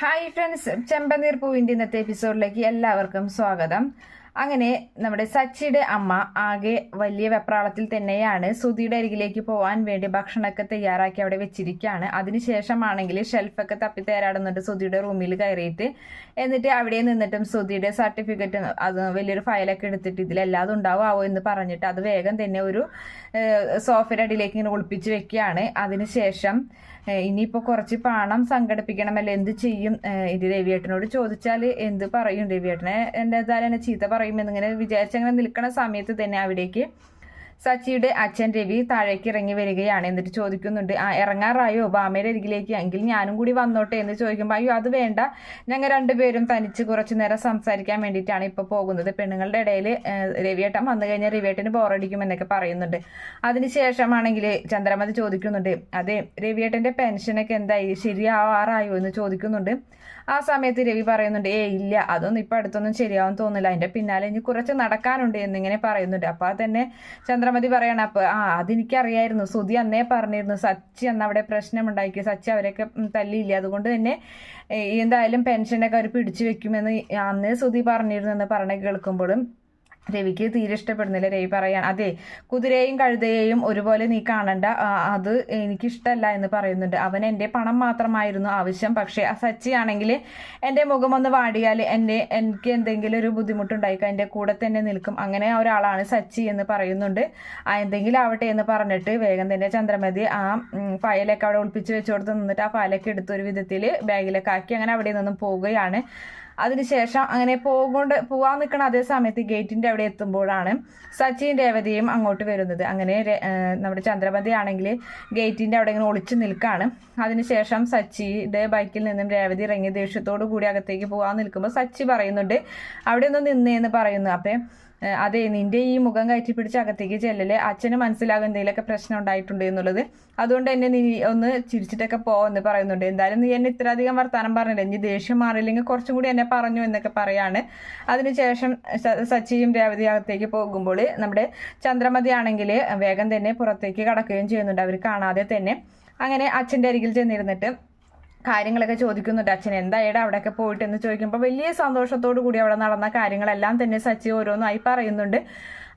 Hi friends ചെമ്പനീർ പൂവിന്റെ ഇന്നത്തെ എപ്പിസോഡിലേക്ക് എല്ലാവർക്കും സ്വാഗതം. അങ്ങനെ നമ്മുടെ സച്ചിയുടെ അമ്മ ആകെ വലിയ വെപ്രാളത്തിൽ തന്നെയാണ് സുധിയുടെ അരികിലേക്ക് പോകാൻ വേണ്ടി ഭക്ഷണമൊക്കെ തയ്യാറാക്കി അവിടെ വെച്ചിരിക്കുകയാണ്. അതിനുശേഷമാണെങ്കിൽ ഷെൽഫൊക്കെ തപ്പി തയ്യാറാടുന്നുണ്ട് സുധിയുടെ റൂമിൽ കയറിയിട്ട്. എന്നിട്ട് അവിടെ നിന്നിട്ടും സുധിയുടെ സർട്ടിഫിക്കറ്റ് അത് വലിയൊരു ഫയലൊക്കെ എടുത്തിട്ട് ഇതിലെല്ലാതും ഉണ്ടാവുമോ എന്ന് പറഞ്ഞിട്ട് അത് വേഗം തന്നെ ഒരു സോഫയുടെ അടിയിലേക്ക് ഇങ്ങനെ ഒളിപ്പിച്ച് വെക്കുകയാണ്. അതിനുശേഷം ഇനിയിപ്പോൾ കുറച്ച് പണം സംഘടിപ്പിക്കണമല്ലോ എന്ത് ചെയ്യും? ഇത് രവിയേട്ടനോട് ചോദിച്ചാൽ എന്ത് പറയും? രവിയേട്ടനെ എന്റെ എന്തായാലും എന്നെ ചീത്ത പറയുമെന്നിങ്ങനെ വിചാരിച്ചങ്ങനെ നിൽക്കുന്ന സമയത്ത് തന്നെ അവിടേക്ക് സച്ചിയുടെ അച്ഛൻ രവി താഴേക്ക് ഇറങ്ങി വരികയാണ്. എന്നിട്ട് ചോദിക്കുന്നുണ്ട് ആ ഇറങ്ങാറായോ? ബാമയുടെ അരികിലേക്ക്. എങ്കിൽ ഞാനും കൂടി വന്നോട്ടെ? എന്ന് ചോദിക്കുമ്പോൾ അയ്യോ അത് വേണ്ട. ഞങ്ങൾ രണ്ടുപേരും തനിച്ച് കുറച്ചു നേരം സംസാരിക്കാൻ വേണ്ടിയിട്ടാണ് ഇപ്പോൾ പോകുന്നത്. പെണ്ണുങ്ങളുടെ ഇടയിൽ രവിയേട്ടൻ വന്നു കഴിഞ്ഞാൽ രവിയേട്ടന് ബോറടിക്കും എന്നൊക്കെ പറയുന്നുണ്ട്. അതിനുശേഷമാണെങ്കിൽ ചന്ദ്രമതി ചോദിക്കുന്നുണ്ട് അതെ രവിയേട്ടന്റെ പെൻഷനൊക്കെ എന്തായി? ശരിയാവാറായോ? എന്ന് ചോദിക്കുന്നുണ്ട്. ആ സമയത്ത് രവി പറയുന്നുണ്ട് ഏ ഇല്ല. അതൊന്നും ഇപ്പം അടുത്തൊന്നും ശരിയാവും തോന്നില്ല അതിന്റെ പിന്നാലെ ഇനി കുറച്ച് നടക്കാനുണ്ട് എന്നിങ്ങനെ പറയുന്നുണ്ട്. അപ്പോൾ തന്നെ തന്നെ ചന്ദ്രമതി പറയണം അപ്പൊ ആ അതെനിക്കറിയായിരുന്നു. സുധി അന്നേ പറഞ്ഞിരുന്നു സച്ചി അന്ന് അവിടെ പ്രശ്നമുണ്ടാക്കി സച്ചി അവരൊക്കെ തല്ലിയില്ല? അതുകൊണ്ട് തന്നെ എന്തായാലും പെൻഷനൊക്കെ അവർ പിടിച്ചു വെക്കുമെന്ന് അന്നേ സുധി പറഞ്ഞിരുന്നു എന്ന് പറഞ്ഞ കേൾക്കുമ്പോഴും രവിക്ക് തീരെ ഇഷ്ടപ്പെടുന്നില്ല. രവി പറയാൻ അതെ കുതിരയെയും കഴുതയെയും ഒരുപോലെ നീ കാണണ്ട. അത് എനിക്കിഷ്ടമല്ല എന്ന് പറയുന്നുണ്ട്. അവൻ എന്റെ പണം മാത്രമായിരുന്നു ആവശ്യം. പക്ഷേ ആ സച്ചിയാണെങ്കിൽ എന്റെ മുഖം ഒന്ന് വാടിയാൽ എന്റെ എനിക്ക് എന്തെങ്കിലും ഒരു ബുദ്ധിമുട്ടുണ്ടായിക്കാം? എന്റെ കൂടെ തന്നെ നിൽക്കും. അങ്ങനെ ഒരാളാണ് സച്ചി എന്ന് പറയുന്നുണ്ട്. ആ എന്തെങ്കിലും ആവട്ടെ എന്ന് പറഞ്ഞിട്ട് വേഗം തന്നെ ചന്ദ്രമതി ആ ഫയലൊക്കെ അവിടെ ഒളിപ്പിച്ച് വെച്ചു കൊടുത്ത് നിന്നിട്ട് ആ ഫയലൊക്കെ എടുത്തൊരു വിധത്തിൽ ബാഗിലൊക്കെ ആക്കി അങ്ങനെ അവിടെ നിന്നും പോവുകയാണ്. അതിനുശേഷം അങ്ങനെ പോകൊണ്ട് പോവാൻ നിൽക്കണ അതേ സമയത്ത് ഗേറ്റിന്റെ അവിടെ എത്തുമ്പോഴാണ് സച്ചിൻ രേവതിയും അങ്ങോട്ട് വരുന്നത്. അങ്ങനെ നമ്മുടെ ചന്ദ്രമതി ആണെങ്കിൽ ഗേറ്റിന്റെ അവിടെ ഇങ്ങനെ ഒളിച്ചു നിൽക്കാണ്. അതിനുശേഷം സച്ചിയുടെ ബൈക്കിൽ നിന്നും രേവതി ഇറങ്ങി ദേഷ്യത്തോടു കൂടി അകത്തേക്ക് പോകാൻ നിൽക്കുമ്പോൾ സച്ചി പറയുന്നുണ്ട് അവിടെ ഒന്ന് നിന്നേന്ന് പറയുന്നു. അപ്പം അതെ നിന്റെ ഈ മുഖം കയറ്റി പിടിച്ച് അകത്തേക്ക് ചെല്ലല് അച്ഛന് മനസ്സിലാകും എന്തെങ്കിലുമൊക്കെ പ്രശ്നം ഉണ്ടായിട്ടുണ്ട് എന്നുള്ളത്. അതുകൊണ്ട് എന്നെ നീ ഒന്ന് ചിരിച്ചിട്ടൊക്കെ പോ എന്ന് പറയുന്നുണ്ട്. എന്തായാലും നീ എന്നെ ഇത്രയധികം വർത്തമാനം പറഞ്ഞില്ല? നീ ദേഷ്യം മാറിയില്ലെങ്കിൽ കുറച്ചും കൂടി എന്നെ പറഞ്ഞു എന്നൊക്കെ പറയാണ്. അതിനുശേഷം സച്ചിയും രേവതി അകത്തേക്ക് പോകുമ്പോൾ നമ്മുടെ ചന്ദ്രമതി ആണെങ്കിൽ വേഗം തന്നെ പുറത്തേക്ക് കടക്കുകയും ചെയ്യുന്നുണ്ട്. അവർ കാണാതെ തന്നെ. അങ്ങനെ അച്ഛന്റെ അരികിൽ ചെന്നിരുന്നിട്ട് കാര്യങ്ങളൊക്കെ ചോദിക്കുന്നുണ്ട്. അച്ഛൻ എന്തായാലും അവിടെയൊക്കെ പോയിട്ട്? എന്ന് ചോദിക്കുമ്പോൾ വലിയ സന്തോഷത്തോടു കൂടി അവിടെ നടന്ന കാര്യങ്ങളെല്ലാം തന്നെ സച്ചി ഓരോന്നായി പറയുന്നുണ്ട്.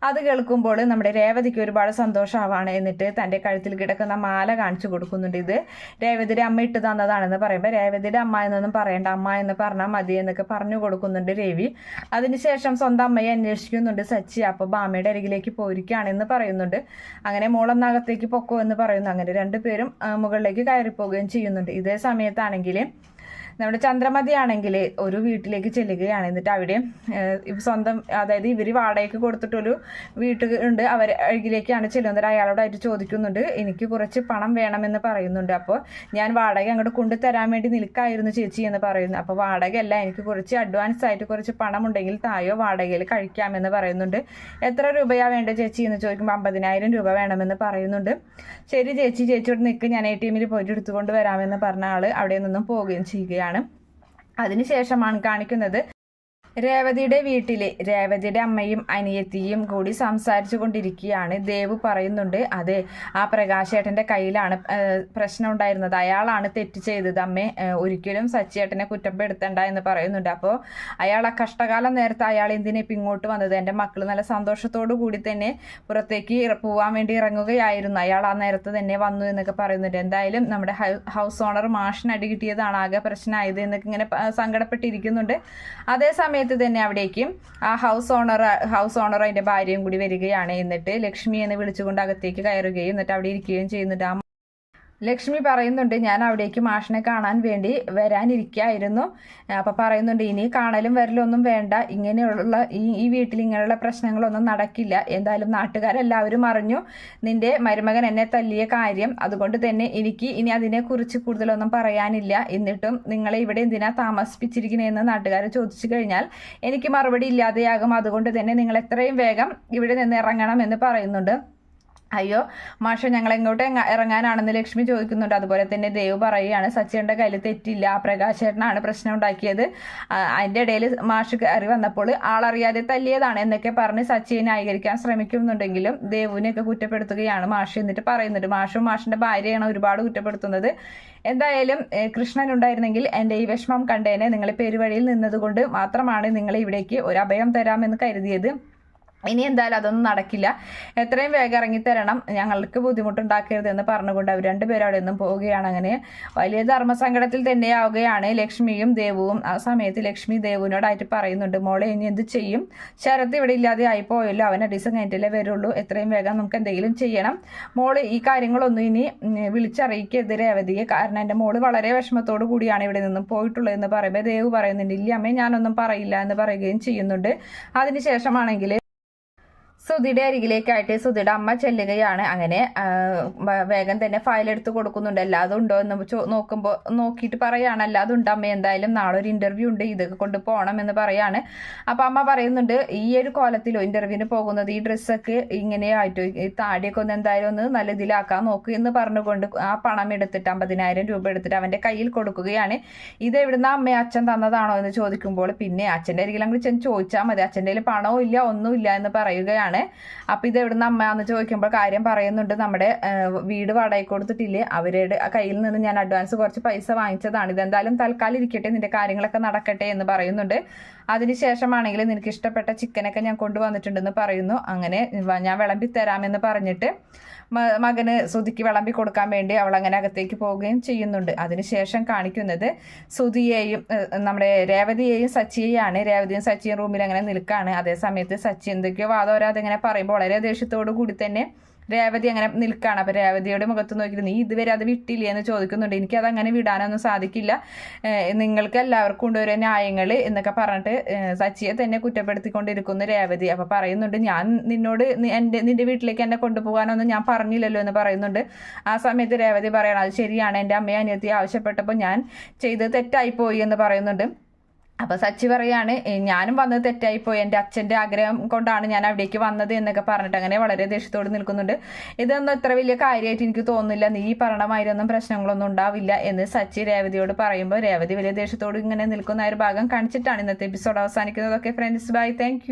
അത് കേൾക്കുമ്പോൾ നമ്മുടെ രേവതിക്ക് ഒരുപാട് സന്തോഷമാവാണ് എന്നിട്ട് തന്റെ കഴുത്തിൽ കിടക്കുന്ന മാല കാണിച്ചു കൊടുക്കുന്നുണ്ട് ഇത്. രേവതിയുടെ അമ്മ ഇട്ട് തന്നതാണെന്ന് പറയുമ്പോൾ രേവതിയുടെ അമ്മ എന്നൊന്നും പറയണ്ട അമ്മ എന്ന് പറഞ്ഞാൽ മതി എന്നൊക്കെ പറഞ്ഞു കൊടുക്കുന്നുണ്ട് രവി. അതിനുശേഷം സ്വന്തം അമ്മയെ അന്വേഷിക്കുന്നുണ്ട് സച്ചി. അപ്പോൾ ബാമയുടെ അരികിലേക്ക് പോയിരിക്കുകയാണെന്ന് പറയുന്നുണ്ട്. അങ്ങനെ മോളൊന്നകത്തേക്ക് പൊക്കോ എന്ന് പറയുന്നു. അങ്ങനെ രണ്ടുപേരും മുകളിലേക്ക് കയറിപ്പോവുകയും ചെയ്യുന്നുണ്ട്. ഇതേ സമയത്താണെങ്കിൽ നമ്മുടെ ചന്ദ്രമതി ആണെങ്കിൽ ഒരു വീട്ടിലേക്ക് ചെല്ലുകയാണ്. എന്നിട്ട് അവിടെ സ്വന്തം അതായത് ഇവർ വാടകയ്ക്ക് കൊടുത്തിട്ടൊരു വീട്ടിൽ ഉണ്ട്. അവർ അരികിലേക്കാണ് ചെല്ലുന്നത്. അയാളോടായിട്ട് ചോദിക്കുന്നുണ്ട് എനിക്ക് കുറച്ച് പണം വേണമെന്ന് പറയുന്നുണ്ട്. അപ്പോൾ ഞാൻ വാടക അങ്ങോട്ട് കൊണ്ടുതരാൻ വേണ്ടി നിൽക്കായിരുന്നു ചേച്ചി എന്ന് പറയുന്നു. അപ്പോൾ വാടകയല്ല എനിക്ക് കുറച്ച് അഡ്വാൻസ് ആയിട്ട് കുറച്ച് പണം ഉണ്ടെങ്കിൽ തായോ വാടകയിൽ കഴിക്കാമെന്ന് പറയുന്നുണ്ട്. എത്ര രൂപയാ വേണ്ട ചേച്ചി? എന്ന് ചോദിക്കുമ്പോൾ അമ്പതിനായിരം രൂപ വേണമെന്ന് പറയുന്നുണ്ട്. ശരി ചേച്ചി ചേച്ചിയോട് നിൽക്ക് ഞാൻ എ ടി എമ്മിൽ പോയിട്ട് എടുത്തുകൊണ്ട് വരാമെന്ന് പറഞ്ഞ ആൾ അവിടെ നിന്നും പോവുകയും ചെയ്യുകയാണ്. അതിനുശേഷമാണ് കാണിക്കുന്നത് രേവതിയുടെ വീട്ടിലെ രേവതിയുടെ അമ്മയും അനിയത്തിയും കൂടി സംസാരിച്ചു കൊണ്ടിരിക്കുകയാണ്. ദേവ് പറയുന്നുണ്ട് അതെ ആ പ്രകാശേട്ടന്റെ കയ്യിലാണ് പ്രശ്നം ഉണ്ടായിരുന്നത്. അയാളാണ് തെറ്റ് ചെയ്തത്. അമ്മേ ഒരിക്കലും സച്ചിയേട്ടനെ കുറ്റപ്പെടുത്തണ്ട എന്ന് പറയുന്നുണ്ട്. അപ്പോൾ അയാൾ ആ കഷ്ടകാലം നേരത്തെ അയാൾ എന്തിനാ ഇപ്പം ഇങ്ങോട്ട് വന്നത്? എന്റെ മക്കൾ നല്ല സന്തോഷത്തോടു കൂടി തന്നെ പുറത്തേക്ക് പോവാൻ വേണ്ടി ഇറങ്ങുകയായിരുന്നു. അയാൾ ആ നേരത്ത് തന്നെ വന്നു എന്നൊക്കെ പറയുന്നുണ്ട്. എന്തായാലും നമ്മുടെ ഹൗസ് ഓണർ മാഷിന് അടി കിട്ടിയതാണ് ആകെ പ്രശ്നമായത് എന്നൊക്കെ ഇങ്ങനെ സങ്കടപ്പെട്ടിരിക്കുന്നുണ്ട്. അതേ സമയത്ത് തന്നെ അവിടേക്കും ആ ഹൗസ് ഓണർ ഹൗസ് ഓണർ അതിന്റെ ഭാര്യയും കൂടി വരികയാണ്. എന്നിട്ട് ലക്ഷ്മി എന്ന് വിളിച്ചുകൊണ്ട് അകത്തേക്ക് കയറുകയും എന്നിട്ട് അവിടെ ഇരിക്കുകയും ചെയ്യുന്നുണ്ട്. ആ ലക്ഷ്മി പറയുന്നുണ്ട് ഞാൻ അവിടേക്ക് മാഷിനെ കാണാൻ വേണ്ടി വരാനിരിക്കായിരുന്നു. അപ്പോൾ പറയുന്നുണ്ട് ഇനി കാണലും വരലൊന്നും വേണ്ട. ഇങ്ങനെയുള്ള ഈ ഈ വീട്ടിൽ ഇങ്ങനെയുള്ള പ്രശ്നങ്ങളൊന്നും നടക്കില്ല. എന്തായാലും നാട്ടുകാരെല്ലാവരും അറിഞ്ഞു. നിന്റെ മരുമകൻ എന്നെ തല്ലിയ കാര്യം. അതുകൊണ്ട് തന്നെ എനിക്ക് ഇനി അതിനെക്കുറിച്ച് കൂടുതലൊന്നും പറയാനില്ല. എന്നിട്ടും നിങ്ങളെ ഇവിടെ എന്തിനാ താമസിപ്പിച്ചിരിക്കുന്നതെന്ന് നാട്ടുകാരെ ചോദിച്ചു കഴിഞ്ഞാൽ എനിക്ക് മറുപടി ഇല്ലാതെയാകും. അതുകൊണ്ട് തന്നെ നിങ്ങൾ എത്രയും വേഗം ഇവിടെ നിന്ന് ഇറങ്ങണം എന്ന് പറയുന്നുണ്ട്. അയ്യോ മാഷ ഞങ്ങൾ എങ്ങോട്ട് എങ്ങ- ഇറങ്ങാനാണെന്ന് ലക്ഷ്മി ചോദിക്കുന്നുണ്ട്. അതുപോലെ തന്നെ ദേവ് പറയുകയാണ് സച്ചിയുടെ കയ്യിൽ തെറ്റില്ല. പ്രകാശേട്ടനാണ് പ്രശ്നം ഉണ്ടാക്കിയത് അതിന്റെ ഇടയിൽ മാഷ് കയറി വന്നപ്പോൾ ആളറിയാതെ തല്ലിയതാണ് എന്നൊക്കെ പറഞ്ഞ് സച്ചിയെ ന്യായീകരിക്കാൻ ശ്രമിക്കുന്നുണ്ടെങ്കിലും ദേവുവിനെയൊക്കെ കുറ്റപ്പെടുത്തുകയാണ് മാഷ് എന്നിട്ട് പറയുന്നുണ്ട്. മാഷും മാഷിന്റെ ഭാര്യയാണ് ഒരുപാട് കുറ്റപ്പെടുത്തുന്നത്. എന്തായാലും കൃഷ്ണൻ ഉണ്ടായിരുന്നെങ്കിൽ എന്റെ ഈ വിഷമം കണ്ടേനെ. നിങ്ങൾ പെരുവഴിയിൽ നിന്നതുകൊണ്ട് മാത്രമാണ് നിങ്ങളെ ഇവിടേക്ക് ഒരു അഭയം തരാമെന്ന് കരുതിയത്. ഇനി എന്തായാലും അതൊന്നും നടക്കില്ല. എത്രയും വേഗം ഇറങ്ങിത്തരണം ഞങ്ങൾക്ക് ബുദ്ധിമുട്ടുണ്ടാക്കരുത് എന്ന് പറഞ്ഞുകൊണ്ട് അവർ രണ്ടുപേരും അവിടെ നിന്നും പോവുകയാണ് അങ്ങനെ. വലിയ ധർമ്മസങ്കടത്തിൽ തന്നെയാവുകയാണ് ലക്ഷ്മിയും ദേവുവും. ആ സമയത്ത് ലക്ഷ്മി ദേവുവിനോടായിട്ട് പറയുന്നുണ്ട് മോളെ ഇനി എന്ത് ചെയ്യും? ശരത്ത് ഇവിടെ ഇല്ലാതെ ആയിപ്പോയല്ലോ അവൻ അടിസം കഴിഞ്ഞിട്ടല്ലേ വരുള്ളൂ. എത്രയും വേഗം നമുക്ക് എന്തെങ്കിലും ചെയ്യണം. മോൾ ഈ കാര്യങ്ങളൊന്നും ഇനി വിളിച്ചറിയിക്കെതിരെ രേവതിയെ. കാരണം എന്റെ മോൾ വളരെ വിഷമത്തോടു കൂടിയാണ് ഇവിടെ നിന്നും പോയിട്ടുള്ളത് എന്ന് പറയുമ്പോൾ ദേവ് പറയുന്നുണ്ട് ഇല്ല അമ്മേ ഞാനൊന്നും പറയില്ല എന്ന് പറയുകയും ചെയ്യുന്നുണ്ട്. അതിനുശേഷമാണെങ്കിൽ സുധിയുടെ അരികിലേക്കായിട്ട് സുധിയുടെ അമ്മ ചെല്ലുകയാണ്. അങ്ങനെ വേഗം തന്നെ ഫയൽ എടുത്ത് കൊടുക്കുന്നുണ്ട്. അല്ലാതെ ഉണ്ടോ എന്ന് നോക്കുമ്പോൾ നോക്കിയിട്ട് പറയാണ് അല്ലാതെ ഉണ്ട് അമ്മ എന്തായാലും നാളെ ഒരു ഇന്റർവ്യൂ ഉണ്ട്. ഇതൊക്കെ കൊണ്ട് പോകണം എന്ന് പറയാണ്. അപ്പൊ അമ്മ പറയുന്നുണ്ട് ഈ ഒരു കോലത്തിലോ ഇന്റർവ്യൂവിന് പോകുന്നത് ഈ ഡ്രസ്സൊക്കെ ഇങ്ങനെയായിട്ടോ ഈ താടിയൊക്കെ ഒന്ന് എന്തായാലും ഒന്ന് നല്ല ഇതിലാക്കാൻ നോക്കൂ എന്ന് പറഞ്ഞുകൊണ്ട് ആ പണം എടുത്തിട്ട് അമ്പതിനായിരം രൂപ എടുത്തിട്ട് അവന്റെ കയ്യിൽ കൊടുക്കുകയാണ്. ഇത് എവിടുന്ന അമ്മ? അച്ഛൻ തന്നതാണോ? എന്ന് ചോദിക്കുമ്പോൾ പിന്നെ അച്ഛന്റെ അരികിൽ അങ്ങോട്ട് ചോദിച്ചാൽ മതി. അച്ഛന്റെ കയ്യിൽ പണവും ഇല്ല ഒന്നുമില്ല എന്ന് പറയുകയാണ്. അപ്പൊ ഇത് എവിടുന്ന അമ്മ എന്ന് ചോദിക്കുമ്പോൾ കാര്യം പറയുന്നുണ്ട് നമ്മുടെ വീട് വാടകയ്ക്ക് കൊടുത്തിട്ടില്ലേ? അവരുടെ കയ്യിൽ നിന്ന് ഞാൻ അഡ്വാൻസ് കുറച്ച് പൈസ വാങ്ങിച്ചതാണ്. ഇതെന്തായാലും തൽക്കാലം ഇരിക്കട്ടെ നിന്റെ കാര്യങ്ങളൊക്കെ നടക്കട്ടെ എന്ന് പറയുന്നുണ്ട്. അതിനുശേഷമാണെങ്കിൽ നിനക്ക് ഇഷ്ടപ്പെട്ട ചിക്കനൊക്കെ ഞാൻ കൊണ്ടുവന്നിട്ടുണ്ടെന്ന് പറയുന്നു. അങ്ങനെ ഞാൻ വിളമ്പി തരാമെന്ന് പറഞ്ഞിട്ട് മകന് സുധിക്ക് വിളമ്പി കൊടുക്കാൻ വേണ്ടി അവൾ അങ്ങനെ അകത്തേക്ക് പോവുകയും ചെയ്യുന്നുണ്ട്. അതിനുശേഷം കാണിക്കുന്നത് സുധിയെയും നമ്മുടെ രേവതിയെയും സച്ചിയെയാണ്. രേവതിയും സച്ചിയും റൂമിൽ അങ്ങനെ നിൽക്കുകയാണ് അതേ സമയത്ത് സച്ചി എന്തൊക്കെയോ വാദോരാതെ ഇങ്ങനെ പറയുമ്പോൾ വളരെ ദേഷ്യത്തോടു കൂടി തന്നെ രേവതി അങ്ങനെ നിൽക്കുകയാണ് അപ്പം രേവതിയുടെ മുഖത്ത് നോക്കിയിട്ട് നീ ഇതുവരെ അത് വിട്ടില്ലേ? എന്ന് ചോദിക്കുന്നുണ്ട്. എനിക്കത് അങ്ങനെ വിടാനൊന്നും സാധിക്കില്ല. നിങ്ങൾക്ക് എല്ലാവർക്കും കൊണ്ടുവരുന്ന ന്യായങ്ങൾ എന്നൊക്കെ പറഞ്ഞിട്ട് സച്ചിയെ തന്നെ കുറ്റപ്പെടുത്തിക്കൊണ്ടിരിക്കുന്നു രേവതി. അപ്പം പറയുന്നുണ്ട് ഞാൻ നിന്നോട് എന്റെ നിന്റെ വീട്ടിലേക്ക് എന്നെ കൊണ്ടുപോകാനൊന്നും ഞാൻ പറഞ്ഞില്ലല്ലോ എന്ന് പറയുന്നുണ്ട്. ആ സമയത്ത് രേവതി പറയണം അത് ശരിയാണ്. എന്റെ അമ്മയെ അനിയത്തി ആവശ്യപ്പെട്ടപ്പോൾ ഞാൻ ചെയ്തത് തെറ്റായിപ്പോയി എന്ന് പറയുന്നുണ്ട്. അപ്പൊ സച്ചി പറയാണ് ഞാനും വന്നത് തെറ്റായിപ്പോയി. എന്റെ അച്ഛന്റെ ആഗ്രഹം കൊണ്ടാണ് ഞാൻ അവിടേക്ക് വന്നത് എന്നൊക്കെ പറഞ്ഞിട്ട് അങ്ങനെ വളരെ ദേഷ്യത്തോട് നിൽക്കുന്നുണ്ട്. ഇതൊന്നും അത്ര വലിയ കാര്യമായിട്ട് എനിക്ക് തോന്നുന്നില്ല. നീ പറഞ്ഞമാതിരൊന്നും പ്രശ്നങ്ങളൊന്നും ഉണ്ടാവില്ല എന്ന് സച്ചി രേവതിയോട് പറയുമ്പോൾ രേവതി വലിയ ദേഷ്യത്തോട് ഇങ്ങനെ നിൽക്കുന്ന ഒരു ഭാഗം കാണിച്ചിട്ടാണ് ഇന്നത്തെ എപ്പിസോഡ് അവസാനിക്കുന്നത് ഓക്കെ ഫ്രണ്ട്സ് ബൈ. താങ്ക്